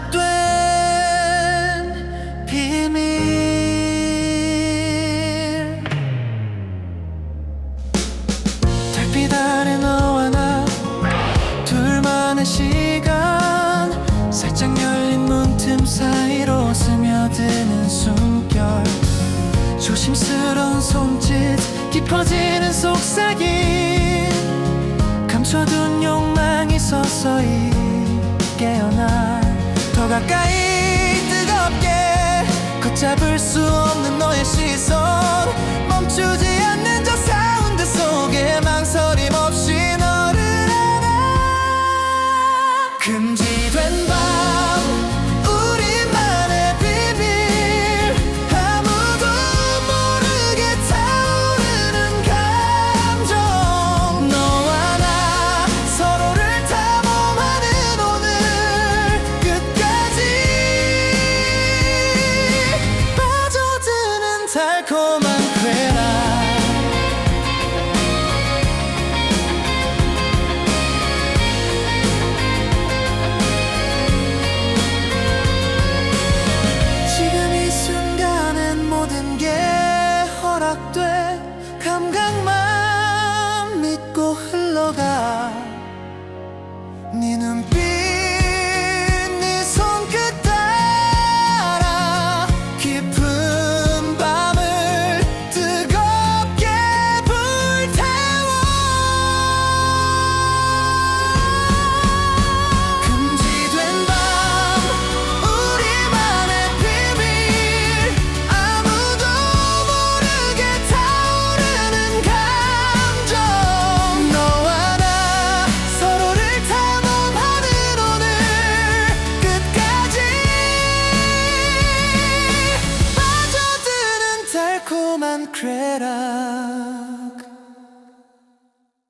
허락된 비밀. 달빛 아래 너와 나 둘만의 시간 살짝 열린 문틈 사이로 스며드는 숨결. 조심스러운 손짓 깊어지는 속삭임. 감춰둔 욕망이 서서히 깨어나. 가까이 뜨겁게 걷잡을 수 i psycho concreta.